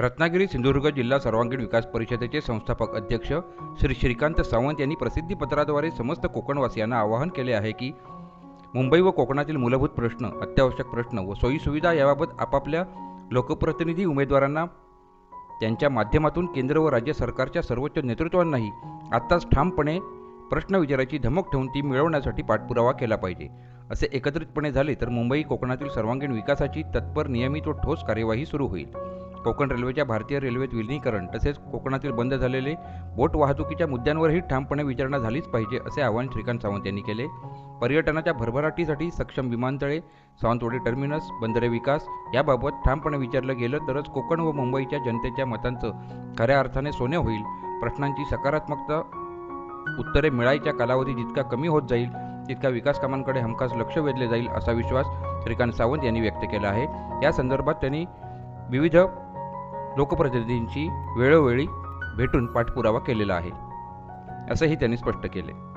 रत्नागिरी सिंधुदुर्ग जिल्हा सर्वांगीण विकास परिषदेचे संस्थापक अध्यक्ष श्री श्रीकांत सावंत यांनी प्रसिद्धीपत्राद्वारे समस्त कोकणवासियांना आवाहन केले आहे की मुंबई व कोकणातील मूलभूत प्रश्न अत्यावश्यक प्रश्न व सोयीसुविधा याबाबत आपापल्या लोकप्रतिनिधी उमेदवारांना त्यांच्या माध्यमातून केंद्र व राज्य सरकारच्या सर्वोच्च नेतृत्वांनाही आत्ताच ठामपणे प्रश्न विचाराची धमक ठेवून ती मिळवण्यासाठी पाठपुरावा केला पाहिजे. असे एकत्रितपणे झाले तर मुंबई कोकणातील सर्वांगीण विकासाची तत्पर नियमित व ठोस कार्यवाही सुरू होईल. कोकण रेल्वेच्या भारतीय रेल्वेत विलिनीकरण तसेच कोकणातील बंद झालेले बोट वाहतुकीच्या मुद्द्यांवरही ठामपणे विचारणा झालीच पाहिजे असे आवाहन श्रीकांत सावंत यांनी केले. पर्यटनाच्या भरभराटीसाठी सक्षम विमानतळे सावंतवाडी टर्मिनस बंदरे विकास याबाबत ठामपणे विचारलं गेलं तरच कोकण व मुंबईच्या जनतेच्या मतांचं खऱ्या अर्थाने सोने होईल. प्रश्नांची सकारात्मकता उत्तरे मिळायच्या कालावधी जितका कमी होत जाईल तितका विकास कामांकडे हमखास लक्ष वेधले जाईल असा विश्वास श्रीकांत सावंत यांनी व्यक्त केला आहे. या संदर्भात त्यांनी विविध लोकप्रतिनिधींची वेळोवेळी भेटून पाठपुरावा केलेला आहे असंही त्यांनी स्पष्ट केले.